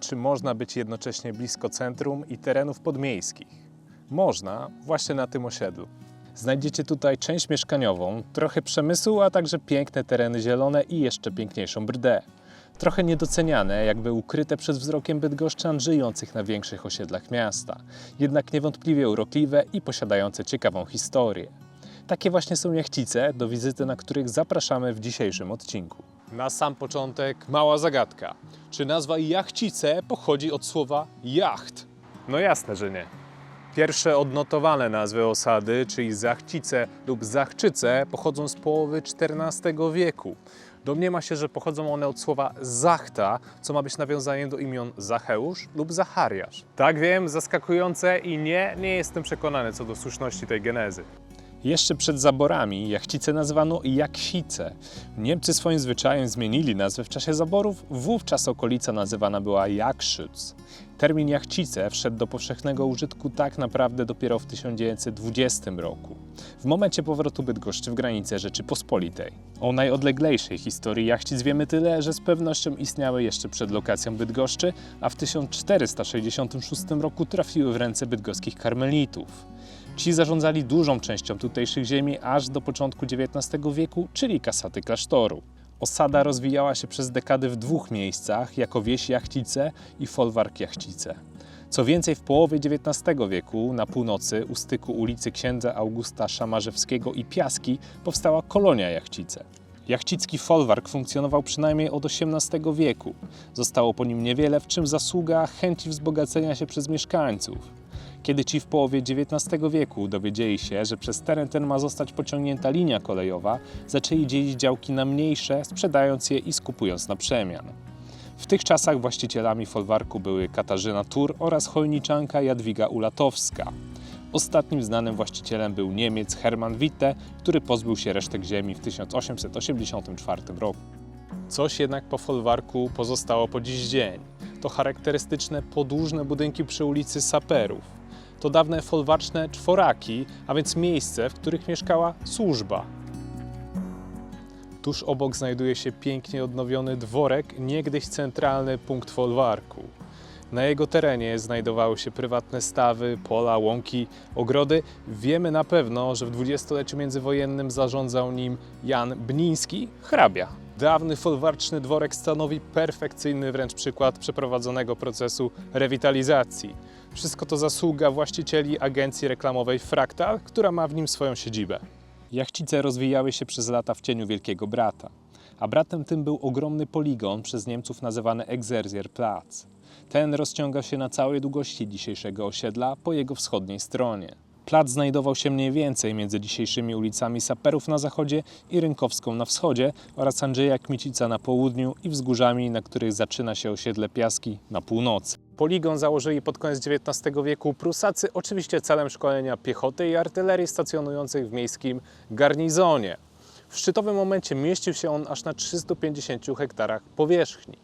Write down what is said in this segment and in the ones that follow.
czy można być jednocześnie blisko centrum i terenów podmiejskich. Można, właśnie na tym osiedlu. Znajdziecie tutaj część mieszkaniową, trochę przemysłu, a także piękne tereny zielone i jeszcze piękniejszą brdę. Trochę niedoceniane, jakby ukryte przed wzrokiem bydgoszczan żyjących na większych osiedlach miasta, jednak niewątpliwie urokliwe i posiadające ciekawą historię. Takie właśnie są jachcice, do wizyty na których zapraszamy w dzisiejszym odcinku. Na sam początek mała zagadka. Czy nazwa jachcice pochodzi od słowa jacht? No jasne, że nie. Pierwsze odnotowane nazwy osady, czyli Zachcice lub Zachczyce, pochodzą z połowy XIV wieku. Domniema się, że pochodzą one od słowa zachta, co ma być nawiązaniem do imion Zacheusz lub Zachariasz. Tak wiem, zaskakujące i nie, nie jestem przekonany co do słuszności tej genezy. Jeszcze przed zaborami jachcice nazywano Jaksice. Niemcy swoim zwyczajem zmienili nazwę w czasie zaborów, wówczas okolica nazywana była Jakszyc. Termin jachcice wszedł do powszechnego użytku tak naprawdę dopiero w 1920 roku, w momencie powrotu Bydgoszczy w granice Rzeczypospolitej. O najodleglejszej historii jachcic wiemy tyle, że z pewnością istniały jeszcze przed lokacją Bydgoszczy, a w 1466 roku trafiły w ręce bydgoskich karmelitów. Ci zarządzali dużą częścią tutejszych ziemi aż do początku XIX wieku, czyli kasaty klasztoru. Osada rozwijała się przez dekady w dwóch miejscach, jako wieś Jachcice i folwark Jachcice. Co więcej, w połowie XIX wieku na północy, u styku ulicy księdza Augusta Szamarzewskiego i Piaski, powstała kolonia Jachcice. Jachcicki folwark funkcjonował przynajmniej od XVIII wieku. Zostało po nim niewiele, w czym zasługa chęci wzbogacenia się przez mieszkańców. Kiedy ci w połowie XIX wieku dowiedzieli się, że przez teren ten ma zostać pociągnięta linia kolejowa, zaczęli dzielić działki na mniejsze, sprzedając je i skupując na przemian. W tych czasach właścicielami folwarku były Katarzyna Tur oraz chojniczanka Jadwiga Ulatowska. Ostatnim znanym właścicielem był Niemiec Hermann Witte, który pozbył się resztek ziemi w 1884 roku. Coś jednak po folwarku pozostało po dziś dzień. To charakterystyczne podłużne budynki przy ulicy Saperów. To dawne folwarczne czworaki, a więc miejsce, w których mieszkała służba. Tuż obok znajduje się pięknie odnowiony dworek, niegdyś centralny punkt folwarku. Na jego terenie znajdowały się prywatne stawy, pola, łąki, ogrody. Wiemy na pewno, że w dwudziestoleciu międzywojennym zarządzał nim Jan Bniński, hrabia. Dawny folwarczny dworek stanowi perfekcyjny wręcz przykład przeprowadzonego procesu rewitalizacji. Wszystko to zasługa właścicieli agencji reklamowej Fraktal, która ma w nim swoją siedzibę. Jachcice rozwijały się przez lata w cieniu Wielkiego Brata, a bratem tym był ogromny poligon przez Niemców nazywany Exerzierplatz. Ten rozciąga się na całej długości dzisiejszego osiedla po jego wschodniej stronie. Plac znajdował się mniej więcej między dzisiejszymi ulicami Saperów na zachodzie i Rynkowską na wschodzie oraz Andrzeja Kmicica na południu i wzgórzami, na których zaczyna się osiedle Piaski na północy. Poligon założyli pod koniec XIX wieku Prusacy, oczywiście celem szkolenia piechoty i artylerii stacjonujących w miejskim garnizonie. W szczytowym momencie mieścił się on aż na 350 hektarach powierzchni.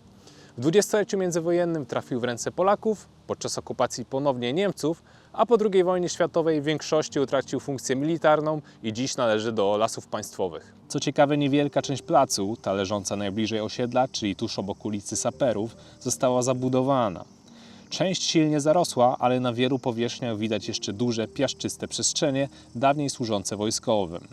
W dwudziestoleciu międzywojennym trafił w ręce Polaków, podczas okupacji ponownie Niemców, a po II wojnie światowej w większości utracił funkcję militarną i dziś należy do lasów państwowych. Co ciekawe, niewielka część placu, ta leżąca najbliżej osiedla, czyli tuż obok ulicy Saperów, została zabudowana. Część silnie zarosła, ale na wielu powierzchniach widać jeszcze duże, piaszczyste przestrzenie, dawniej służące wojskowym.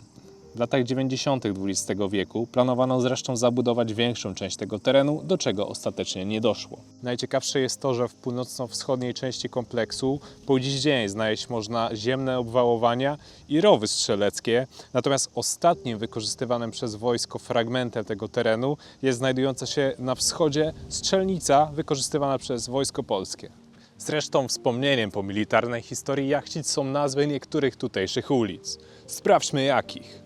W latach 90. XX wieku planowano zresztą zabudować większą część tego terenu, do czego ostatecznie nie doszło. Najciekawsze jest to, że w północno-wschodniej części kompleksu po dziś dzień znaleźć można ziemne obwałowania i rowy strzeleckie, natomiast ostatnim wykorzystywanym przez wojsko fragmentem tego terenu jest znajdująca się na wschodzie strzelnica wykorzystywana przez wojsko polskie. Zresztą wspomnieniem po militarnej historii Jachcic są nazwy niektórych tutejszych ulic. Sprawdźmy jakich.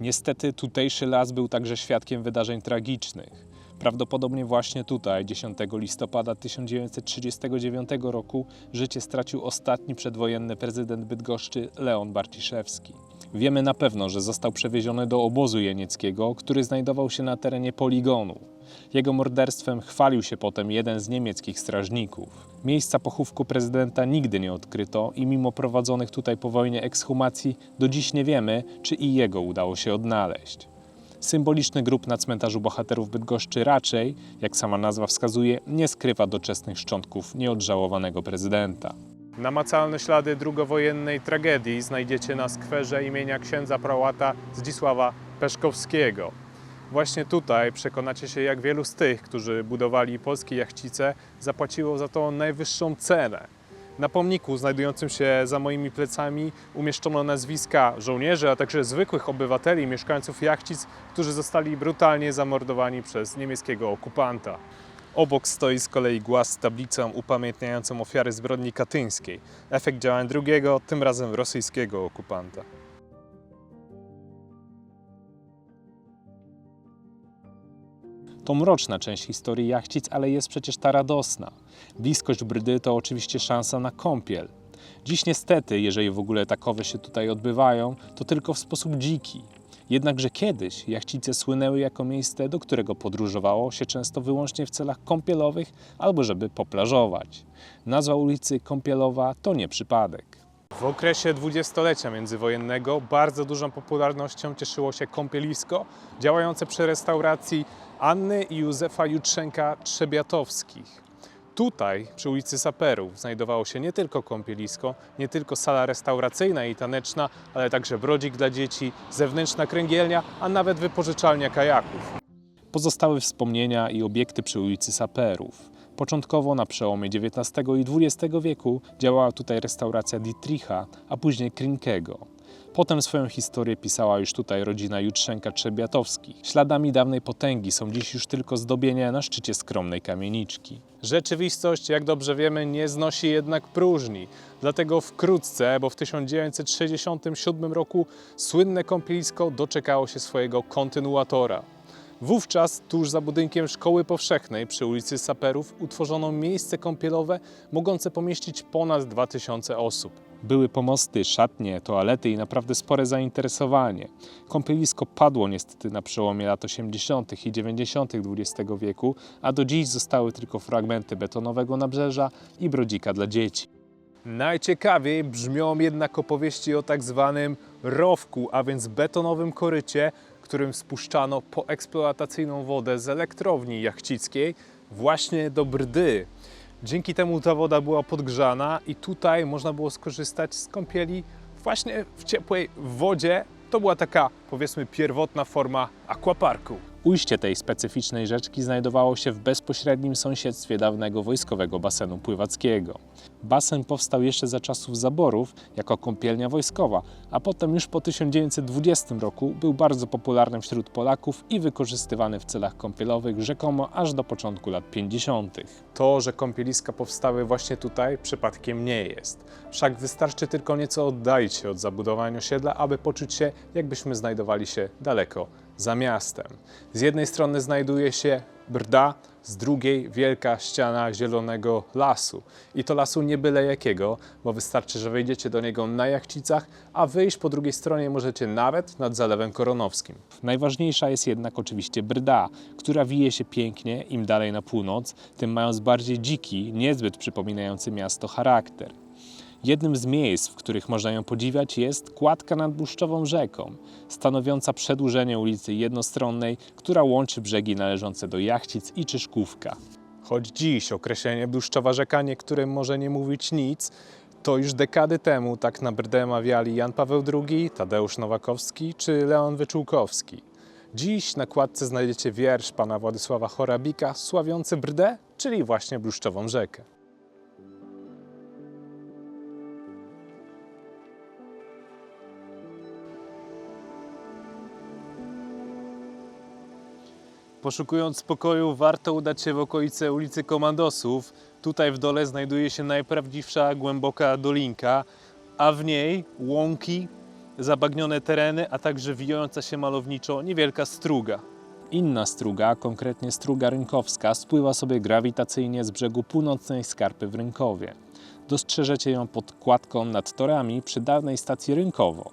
Niestety tutejszy las był także świadkiem wydarzeń tragicznych. Prawdopodobnie właśnie tutaj, 10 listopada 1939 roku, życie stracił ostatni przedwojenny prezydent Bydgoszczy Leon Barciszewski. Wiemy na pewno, że został przewieziony do obozu jenieckiego, który znajdował się na terenie poligonu. Jego morderstwem chwalił się potem jeden z niemieckich strażników. Miejsca pochówku prezydenta nigdy nie odkryto i mimo prowadzonych tutaj po wojnie ekshumacji do dziś nie wiemy, czy i jego udało się odnaleźć. Symboliczny grób na cmentarzu bohaterów Bydgoszczy raczej, jak sama nazwa wskazuje, nie skrywa doczesnych szczątków nieodżałowanego prezydenta. Namacalne ślady drugowojennej tragedii znajdziecie na skwerze imienia księdza prałata Zdzisława Peszkowskiego. Właśnie tutaj przekonacie się, jak wielu z tych, którzy budowali polskie jachcice, zapłaciło za to najwyższą cenę. Na pomniku znajdującym się za moimi plecami umieszczono nazwiska żołnierzy, a także zwykłych obywateli, mieszkańców jachcic, którzy zostali brutalnie zamordowani przez niemieckiego okupanta. Obok stoi z kolei głaz z tablicą upamiętniającą ofiary zbrodni katyńskiej. Efekt działań drugiego, tym razem rosyjskiego okupanta. To mroczna część historii jachcic, ale jest przecież ta radosna. Bliskość Brdy to oczywiście szansa na kąpiel. Dziś niestety, jeżeli w ogóle takowe się tutaj odbywają, to tylko w sposób dziki. Jednakże kiedyś jachcice słynęły jako miejsce, do którego podróżowało się często wyłącznie w celach kąpielowych albo żeby poplażować. Nazwa ulicy Kąpielowa to nie przypadek. W okresie dwudziestolecia międzywojennego bardzo dużą popularnością cieszyło się kąpielisko działające przy restauracji Anny i Józefa Jutrzenka Trzebiatowskich. Tutaj, przy ulicy Saperów, znajdowało się nie tylko kąpielisko, nie tylko sala restauracyjna i taneczna, ale także brodzik dla dzieci, zewnętrzna kręgielnia, a nawet wypożyczalnia kajaków. Pozostałe wspomnienia i obiekty przy ulicy Saperów. Początkowo na przełomie XIX i XX wieku działała tutaj restauracja Dietricha, a później Krinkego. Potem swoją historię pisała już tutaj rodzina Jutrzenka Trzebiatowskich. Śladami dawnej potęgi są dziś już tylko zdobienia na szczycie skromnej kamieniczki. Rzeczywistość, jak dobrze wiemy, nie znosi jednak próżni. Dlatego wkrótce, bo w 1967 roku słynne kąpielisko doczekało się swojego kontynuatora. Wówczas tuż za budynkiem Szkoły Powszechnej przy ulicy Saperów utworzono miejsce kąpielowe mogące pomieścić ponad 2000 osób. Były pomosty, szatnie, toalety i naprawdę spore zainteresowanie. Kąpielisko padło niestety na przełomie lat 80. i 90. XX wieku, a do dziś zostały tylko fragmenty betonowego nabrzeża i brodzika dla dzieci. Najciekawiej brzmią jednak opowieści o tak zwanym rowku, a więc betonowym korycie, którym spuszczano poeksploatacyjną wodę z elektrowni jachcickiej właśnie do Brdy. Dzięki temu ta woda była podgrzana i tutaj można było skorzystać z kąpieli właśnie w ciepłej wodzie. To była taka, powiedzmy, pierwotna forma aquaparku. Ujście tej specyficznej rzeczki znajdowało się w bezpośrednim sąsiedztwie dawnego wojskowego basenu pływackiego. Basen powstał jeszcze za czasów zaborów jako kąpielnia wojskowa, a potem już po 1920 roku był bardzo popularny wśród Polaków i wykorzystywany w celach kąpielowych rzekomo aż do początku lat 50. To, że kąpieliska powstały właśnie tutaj, przypadkiem nie jest. Wszak wystarczy tylko nieco oddalić się od zabudowań osiedla, aby poczuć się, jakbyśmy znajdowali się daleko za miastem. Z jednej strony znajduje się Brda, z drugiej wielka ściana zielonego lasu. I to lasu nie byle jakiego, bo wystarczy, że wejdziecie do niego na jachcicach, a wyjść po drugiej stronie możecie nawet nad Zalewem Koronowskim. Najważniejsza jest jednak oczywiście Brda, która wije się pięknie im dalej na północ, tym mając bardziej dziki, niezbyt przypominający miasto charakter. Jednym z miejsc, w których można ją podziwiać, jest kładka nad Błuszczową rzeką, stanowiąca przedłużenie ulicy jednostronnej, która łączy brzegi należące do Jachcic i Czyszkówka. Choć dziś określenie Błuszczowa rzeka niektórym może nie mówić nic, to już dekady temu tak na Brdę mawiali Jan Paweł II, Tadeusz Nowakowski czy Leon Wyczółkowski. Dziś na kładce znajdziecie wiersz pana Władysława Chorabika sławiący Brdę, czyli właśnie Bluszczową rzekę. Poszukując spokoju, warto udać się w okolice ulicy Komandosów. Tutaj w dole znajduje się najprawdziwsza głęboka dolinka, a w niej łąki, zabagnione tereny, a także wijąca się malowniczo niewielka struga. Inna struga, konkretnie struga rynkowska, spływa sobie grawitacyjnie z brzegu północnej skarpy w Rynkowie. Dostrzeżecie ją pod kładką nad torami przy dawnej stacji Rynkowo.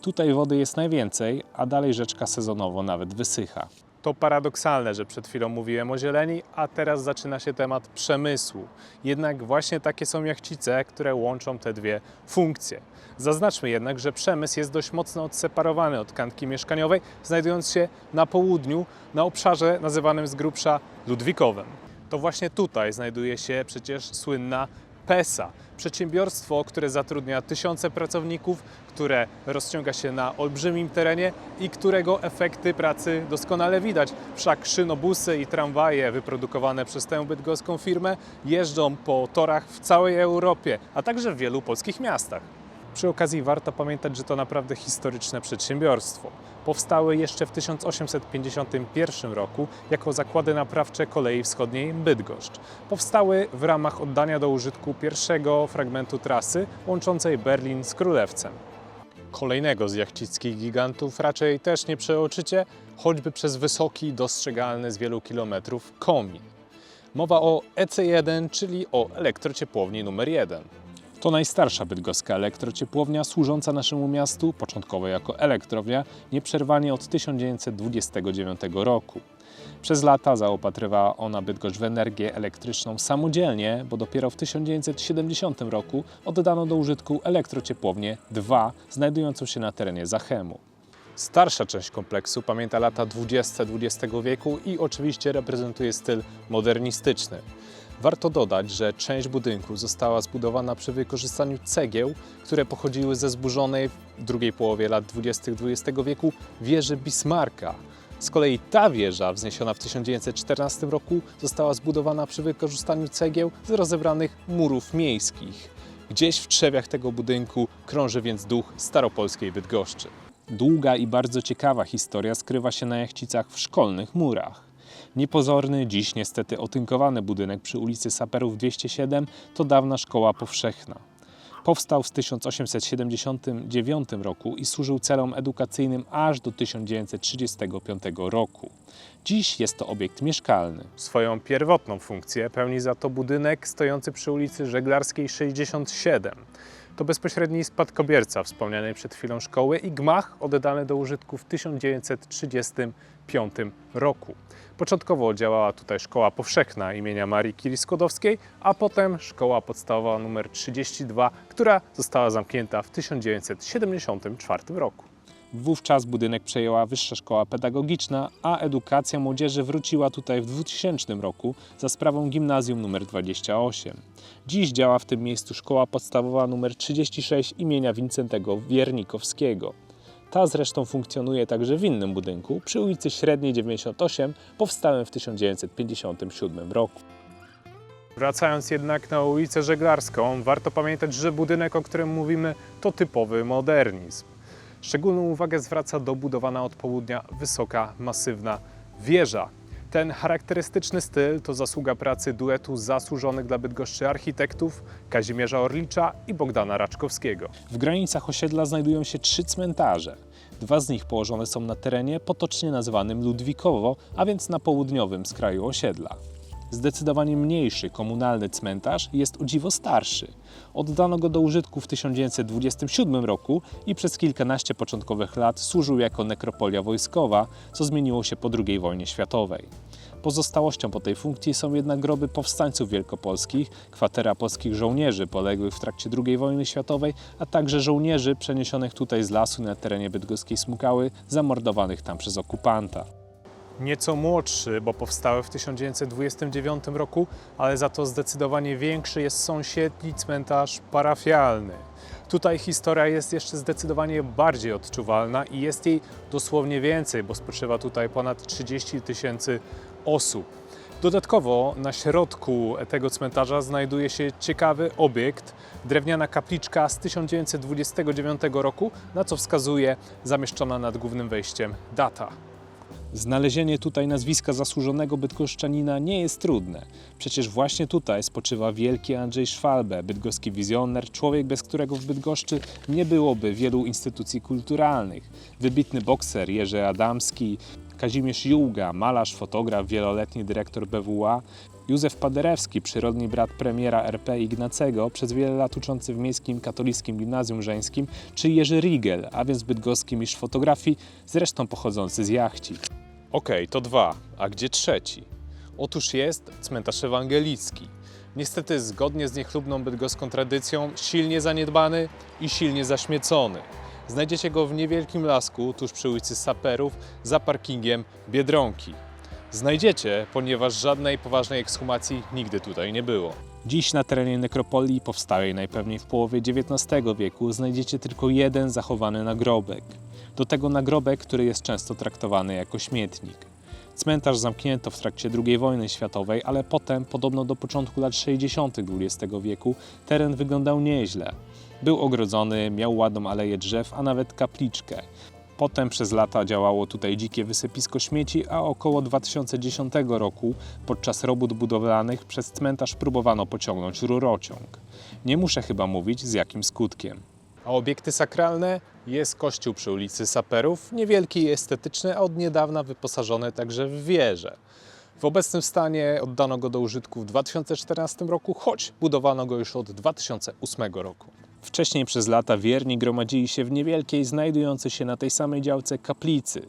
Tutaj wody jest najwięcej, a dalej rzeczka sezonowo nawet wysycha. To paradoksalne, że przed chwilą mówiłem o zieleni, a teraz zaczyna się temat przemysłu. Jednak właśnie takie są jachcice, które łączą te dwie funkcje. Zaznaczmy jednak, że przemysł jest dość mocno odseparowany od tkanki mieszkaniowej, znajdując się na południu, na obszarze nazywanym z grubsza Ludwikowem. To właśnie tutaj znajduje się przecież słynna PESA, przedsiębiorstwo, które zatrudnia tysiące pracowników, które rozciąga się na olbrzymim terenie i którego efekty pracy doskonale widać. Wszak szynobusy i tramwaje wyprodukowane przez tę bydgoską firmę jeżdżą po torach w całej Europie, a także w wielu polskich miastach. Przy okazji warto pamiętać, że to naprawdę historyczne przedsiębiorstwo. Powstały jeszcze w 1851 roku jako zakłady naprawcze kolei wschodniej Bydgoszcz. Powstały w ramach oddania do użytku pierwszego fragmentu trasy łączącej Berlin z Królewcem. Kolejnego z jachcickich gigantów raczej też nie przeoczycie, choćby przez wysoki, dostrzegalny z wielu kilometrów komin. Mowa o EC1, czyli o elektrociepłowni numer 1. To najstarsza bydgoska elektrociepłownia służąca naszemu miastu, początkowo jako elektrownia, nieprzerwanie od 1929 roku. Przez lata zaopatrywała ona Bydgoszcz w energię elektryczną samodzielnie, bo dopiero w 1970 roku oddano do użytku elektrociepłownię 2, znajdującą się na terenie Zachemu. Starsza część kompleksu pamięta lata 20 XX wieku i oczywiście reprezentuje styl modernistyczny. Warto dodać, że część budynku została zbudowana przy wykorzystaniu cegieł, które pochodziły ze zburzonej w drugiej połowie lat 20. XX wieku wieży Bismarcka. Z kolei ta wieża, wzniesiona w 1914 roku, została zbudowana przy wykorzystaniu cegieł z rozebranych murów miejskich. Gdzieś w trzewiach tego budynku krąży więc duch staropolskiej Bydgoszczy. Długa i bardzo ciekawa historia skrywa się na jachcicach w szkolnych murach. Niepozorny, dziś niestety otynkowany budynek przy ulicy Saperów 207 to dawna szkoła powszechna. Powstał w 1879 roku i służył celom edukacyjnym aż do 1935 roku. Dziś jest to obiekt mieszkalny. Swoją pierwotną funkcję pełni za to budynek stojący przy ulicy Żeglarskiej 67. To bezpośredni spadkobierca wspomnianej przed chwilą szkoły i gmach oddany do użytku w 1935 roku. Początkowo działała tutaj szkoła powszechna imienia Marii Curie Skłodowskiej, a potem szkoła podstawowa nr 32, która została zamknięta w 1974 roku. Wówczas budynek przejęła Wyższa Szkoła Pedagogiczna, a edukacja młodzieży wróciła tutaj w 2000 roku za sprawą gimnazjum nr 28. Dziś działa w tym miejscu szkoła podstawowa nr 36 imienia Wincentego Wiernikowskiego. Ta zresztą funkcjonuje także w innym budynku przy ulicy Średniej 98, powstałym w 1957 roku. Wracając jednak na ulicę Żeglarską, warto pamiętać, że budynek, o którym mówimy, to typowy modernizm. Szczególną uwagę zwraca dobudowana od południa wysoka, masywna wieża. Ten charakterystyczny styl to zasługa pracy duetu zasłużonych dla Bydgoszczy architektów Kazimierza Orlicza i Bogdana Raczkowskiego. W granicach osiedla znajdują się trzy cmentarze. Dwa z nich położone są na terenie potocznie nazywanym Ludwikowo, a więc na południowym skraju osiedla. Zdecydowanie mniejszy komunalny cmentarz jest o dziwo starszy. Oddano go do użytku w 1927 roku i przez kilkanaście początkowych lat służył jako nekropolia wojskowa, co zmieniło się po II wojnie światowej. Pozostałością po tej funkcji są jednak groby powstańców wielkopolskich, kwatera polskich żołnierzy poległych w trakcie II wojny światowej, a także żołnierzy przeniesionych tutaj z lasu na terenie bydgoskiej Smukały, zamordowanych tam przez okupanta nieco młodszy, bo powstały w 1929 roku, ale za to zdecydowanie większy jest sąsiedni cmentarz parafialny. Tutaj historia jest jeszcze zdecydowanie bardziej odczuwalna i jest jej dosłownie więcej, bo spoczywa tutaj ponad 30 tysięcy osób. Dodatkowo na środku tego cmentarza znajduje się ciekawy obiekt, drewniana kapliczka z 1929 roku, na co wskazuje zamieszczona nad głównym wejściem data. Znalezienie tutaj nazwiska zasłużonego bydgoszczanina nie jest trudne. Przecież właśnie tutaj spoczywa wielki Andrzej Szwalbe, bydgoski wizjoner, człowiek, bez którego w Bydgoszczy nie byłoby wielu instytucji kulturalnych. Wybitny bokser Jerzy Adamski, Kazimierz Jułga, malarz, fotograf, wieloletni dyrektor BWA, Józef Paderewski, przyrodni brat premiera RP Ignacego, przez wiele lat uczący w miejskim katolickim gimnazjum żeńskim, czy Jerzy Rigel, a więc bydgoski mistrz fotografii, zresztą pochodzący z jachci. Okej, to dwa. A gdzie trzeci? Otóż jest cmentarz ewangelicki. Niestety, zgodnie z niechlubną bydgoską tradycją, silnie zaniedbany i silnie zaśmiecony. Znajdziecie go w niewielkim lasku, tuż przy ulicy Saperów, za parkingiem Biedronki. Znajdziecie, ponieważ żadnej poważnej ekshumacji nigdy tutaj nie było. Dziś na terenie nekropolii, powstałej najpewniej w połowie XIX wieku, znajdziecie tylko jeden zachowany nagrobek. Do tego nagrobek, który jest często traktowany jako śmietnik. Cmentarz zamknięto w trakcie II wojny światowej, ale potem, podobno do początku lat 60. XX wieku, teren wyglądał nieźle. Był ogrodzony, miał ładną aleję drzew, a nawet kapliczkę. Potem przez lata działało tutaj dzikie wysypisko śmieci, a około 2010 roku podczas robót budowlanych przez cmentarz próbowano pociągnąć rurociąg. Nie muszę chyba mówić z jakim skutkiem. A obiekty sakralne? Jest kościół przy ulicy Saperów, niewielki i estetyczny, a od niedawna wyposażony także w wieżę. W obecnym stanie oddano go do użytku w 2014 roku, choć budowano go już od 2008 roku. Wcześniej przez lata wierni gromadzili się w niewielkiej, znajdującej się na tej samej działce kaplicy.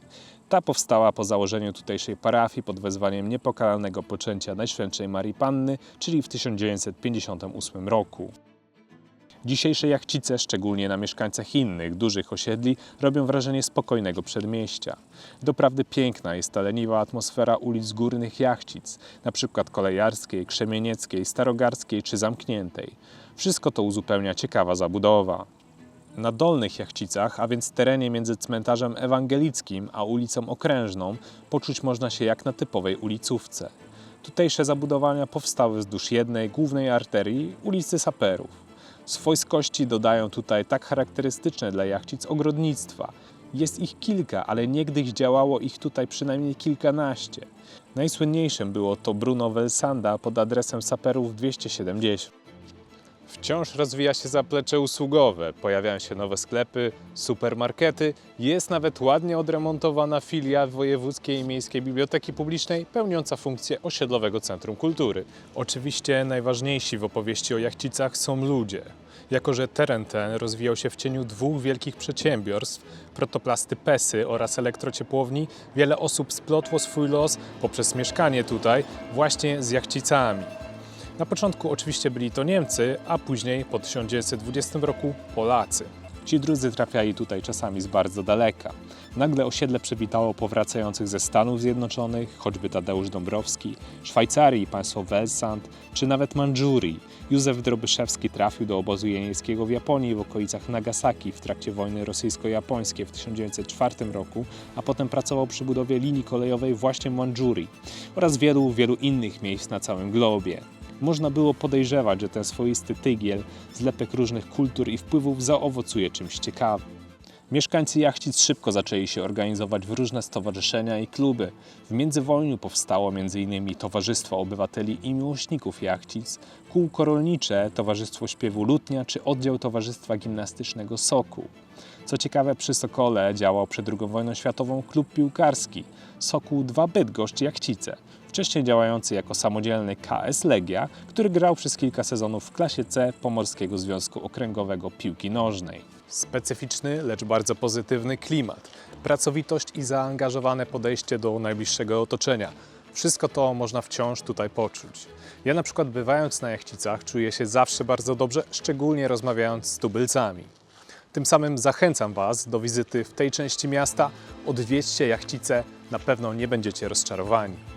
Ta powstała po założeniu tutejszej parafii pod wezwaniem niepokalalnego poczęcia Najświętszej Marii Panny, czyli w 1958 roku. Dzisiejsze jachcice, szczególnie na mieszkańcach innych dużych osiedli, robią wrażenie spokojnego przedmieścia. Doprawdy piękna jest ta leniwa atmosfera ulic górnych jachcic, przykład kolejarskiej, krzemienieckiej, starogardzkiej czy zamkniętej. Wszystko to uzupełnia ciekawa zabudowa. Na dolnych jachcicach, a więc terenie między cmentarzem ewangelickim a ulicą Okrężną, poczuć można się jak na typowej ulicówce. Tutejsze zabudowania powstały wzdłuż jednej głównej arterii ulicy Saperów. Swojskości dodają tutaj tak charakterystyczne dla jachcic ogrodnictwa. Jest ich kilka, ale niegdyś działało ich tutaj przynajmniej kilkanaście. Najsłynniejszym było to Bruno Welsanda pod adresem Saperów 270. Wciąż rozwija się zaplecze usługowe, pojawiają się nowe sklepy, supermarkety, jest nawet ładnie odremontowana filia Wojewódzkiej i Miejskiej Biblioteki Publicznej pełniąca funkcję osiedlowego centrum kultury. Oczywiście najważniejsi w opowieści o jachcicach są ludzie. Jako, że teren ten rozwijał się w cieniu dwóch wielkich przedsiębiorstw, protoplasty Pesy oraz elektrociepłowni, wiele osób splotło swój los poprzez mieszkanie tutaj właśnie z jachcicami. Na początku oczywiście byli to Niemcy, a później po 1920 roku Polacy. Ci drudzy trafiali tutaj czasami z bardzo daleka. Nagle osiedle przywitało powracających ze Stanów Zjednoczonych, choćby Tadeusz Dąbrowski, Szwajcarii, państwo Welsand, czy nawet Mandżurii. Józef Drobyszewski trafił do obozu jenieckiego w Japonii w okolicach Nagasaki w trakcie wojny rosyjsko-japońskiej w 1904 roku, a potem pracował przy budowie linii kolejowej właśnie w Mandżurii oraz wielu, wielu innych miejsc na całym globie. Można było podejrzewać, że ten swoisty tygiel, zlepek różnych kultur i wpływów zaowocuje czymś ciekawym. Mieszkańcy Jachcic szybko zaczęli się organizować w różne stowarzyszenia i kluby. W międzywojniu powstało m.in. Towarzystwo Obywateli i Miłośników Jachcic, kółko rolnicze, Towarzystwo Śpiewu Lutnia czy oddział Towarzystwa Gimnastycznego Sokół. Co ciekawe, przy Sokole działał przed II wojną światową klub piłkarski Sokół 2 Bydgoszcz Jachcice, wcześniej działający jako samodzielny KS Legia, który grał przez kilka sezonów w klasie C Pomorskiego Związku Okręgowego Piłki Nożnej. Specyficzny, lecz bardzo pozytywny klimat, pracowitość i zaangażowane podejście do najbliższego otoczenia. Wszystko to można wciąż tutaj poczuć. Ja na przykład bywając na Jachcicach czuję się zawsze bardzo dobrze, szczególnie rozmawiając z tubylcami. Tym samym zachęcam Was do wizyty w tej części miasta. Odwiedźcie Jachcice, na pewno nie będziecie rozczarowani.